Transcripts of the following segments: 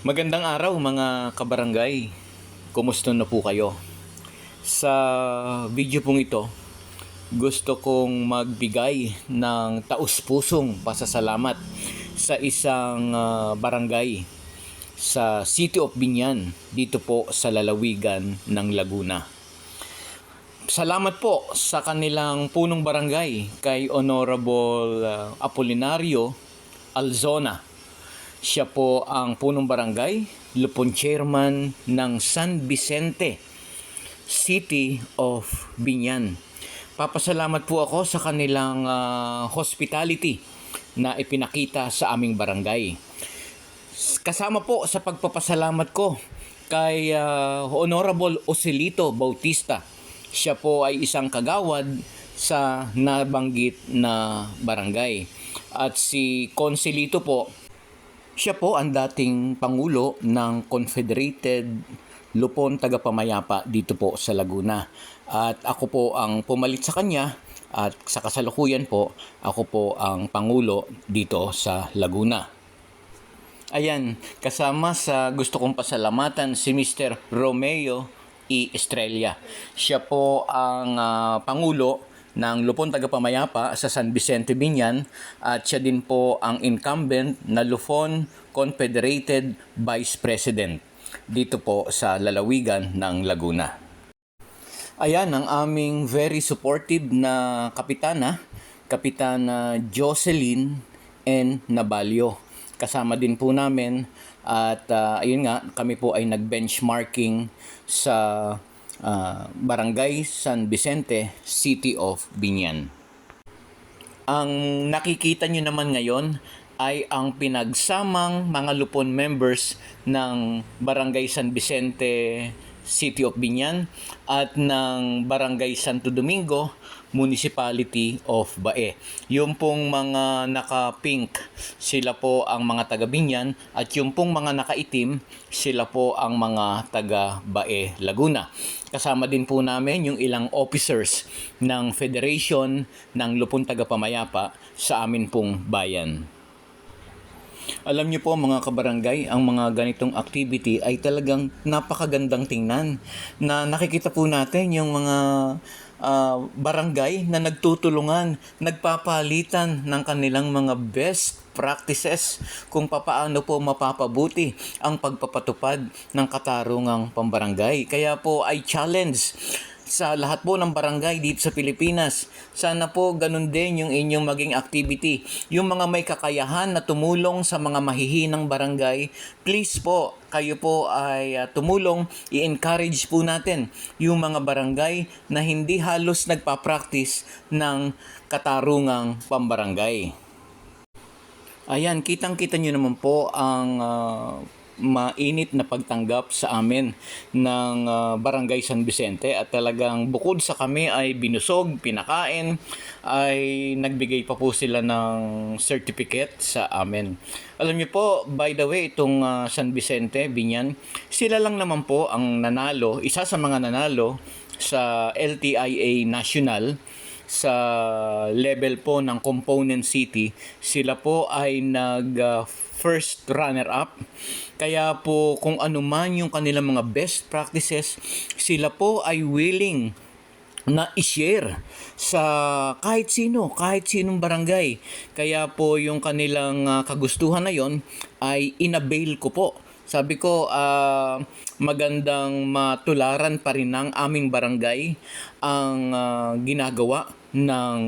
Magandang araw mga kabarangay. Kumusta na po kayo? Sa video pong ito, gusto kong magbigay ng taus-pusong pasasalamat sa isang ah, barangay sa City of Binyan dito po sa lalawigan ng Laguna. Salamat po sa kanilang punong barangay kay Honorable ah, Apolinario Alzona. Siya po ang punong barangay, lupon chairman ng San Vicente City of Binyan. Papasalamat po ako sa kanilang ah, hospitality na ipinakita sa aming barangay. Kasama po sa pagpapasalamat ko kay ah, Honorable Ocelito Bautista. Siya po ay isang kagawad sa nabanggit na barangay. At si Consilito po, siya po ang dating pangulo ng Confederated Lupon Tagapamayapa dito po sa Laguna. At ako po ang pumalit sa kanya at sa kasalukuyan po, ako po ang pangulo dito sa Laguna. Ayan, kasama sa gusto kong pasalamatan si Mr. Romeo E. Estrella. Siya po ang ah, pangulo ng Lupon Tagapamayapa sa San Vicente Binyan at siya din po ang incumbent na Lupon Confederated Vice President dito po sa lalawigan ng Laguna. Ayan ang aming very supportive na kapitana, Kapitana Jocelyn N. Nabalio. Kasama din po namin at ah, ayun nga kami po ay nag-benchmarking sa ah, Barangay San Vicente, City of Binyan. Ang nakikita nyo naman ngayon ay ang pinagsamang mga lupon members ng Barangay San Vicente, City of Binyan at ng Barangay Santo Domingo, Municipality of Bae. Yung pong mga naka-pink, sila po ang mga taga Binyan at yung pong mga nakaitim, sila po ang mga taga Bae, Laguna. Kasama din po namin yung ilang officers ng Federation ng Lupon Tagapamayapa sa amin pong bayan. Alam niyo po mga kabarangay, ang mga ganitong activity ay talagang napakagandang tingnan na nakikita po natin yung mga ah, barangay na nagtutulungan, nagpapalitan ng kanilang mga best practices kung papaano po mapapabuti ang pagpapatupad ng katarungang pambarangay. Kaya po ay challenge sa lahat po ng barangay dito sa Pilipinas. Sana po ganun din yung inyong maging activity. Yung mga may kakayahan na tumulong sa mga mahihinang barangay, please po, kayo po ay ah, tumulong, i-encourage po natin yung mga barangay na hindi halos nagpa-practice ng katarungang pambarangay. Ayan, kitang-kita nyo naman po ang ah, mainit na pagtanggap sa amin ng ah, Barangay San Vicente at talagang bukod sa kami ay binusog, pinakain, ay nagbigay pa po sila ng certificate sa amin. Alam niyo po, by the way, itong ah, San Vicente, Binyan, sila lang naman po ang nanalo, isa sa mga nanalo sa LTIA National sa level po ng component city, sila po ay nag uh, first runner up. Kaya po kung ano man yung kanilang mga best practices, sila po ay willing na i-share sa kahit sino, kahit sinong barangay. Kaya po yung kanilang uh, kagustuhan na yon ay inabail ko po. Sabi ko, ah, magandang matularan pa rin ng aming barangay ang ah, ginagawa ng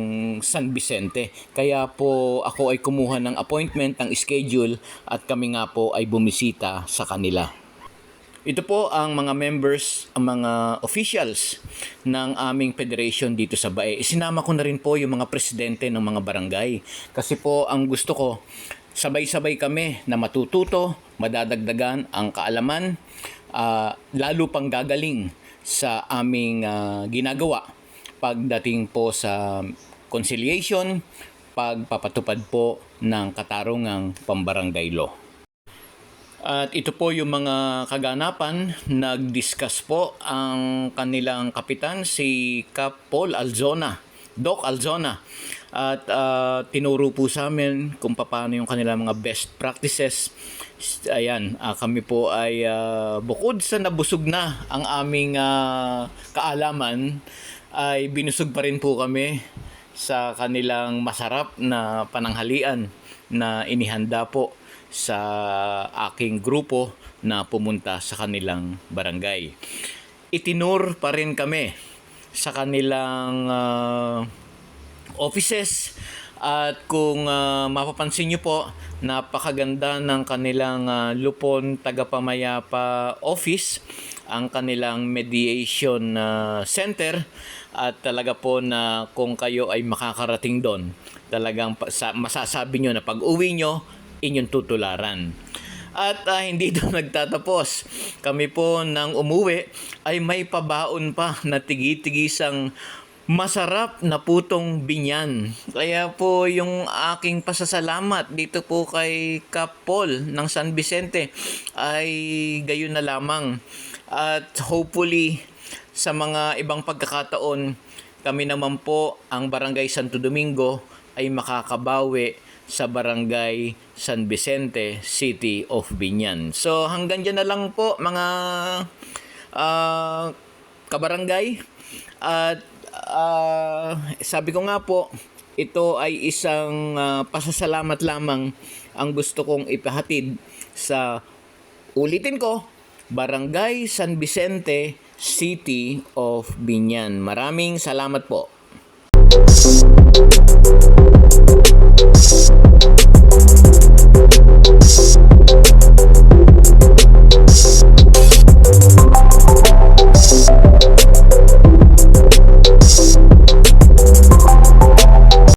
San Vicente. Kaya po ako ay kumuha ng appointment, ng schedule at kami nga po ay bumisita sa kanila. Ito po ang mga members, ang mga officials ng aming federation dito sa Bae. Isinama ko na rin po yung mga presidente ng mga barangay. Kasi po ang gusto ko, sabay-sabay kami na matututo, madadagdagan ang kaalaman, ah, lalo pang gagaling sa aming ah, ginagawa pagdating po sa conciliation, pagpapatupad po ng katarungang pambarangay law. At ito po yung mga kaganapan. Nag-discuss po ang kanilang kapitan, si Cap Paul Alzona, Doc Alzona. At ah, tinuro po sa amin kung paano yung kanilang mga best practices. Ayan, ah, kami po ay ah, bukod sa nabusog na ang aming ah, kaalaman, ay binusog pa rin po kami sa kanilang masarap na pananghalian na inihanda po sa aking grupo na pumunta sa kanilang barangay. Itinur pa rin kami sa kanilang ah, offices. At kung ah, mapapansin nyo po napakaganda ng kanilang ah, Lupon Tagapamayapa office ang kanilang mediation ah, center. At talaga po na kung kayo ay makakarating doon talagang masasabi nyo na pag uwi nyo inyong tutularan. At ah, hindi doon nagtatapos. Kami po nang umuwi ay may pabaon pa na tigi-tigisang masarap na putong binyan. Kaya po yung aking pasasalamat dito po kay Kapol ng San Vicente ay gayon na lamang. At hopefully sa mga ibang pagkakataon kami naman po ang Barangay Santo Domingo ay makakabawi sa Barangay San Vicente, City of Binyan. So hanggang dyan na lang po mga ah, kabarangay. At uh, sabi ko nga po, ito ay isang uh, pasasalamat lamang ang gusto kong ipahatid sa ulitin ko, Barangay San Vicente, City of Binyan. Maraming salamat po.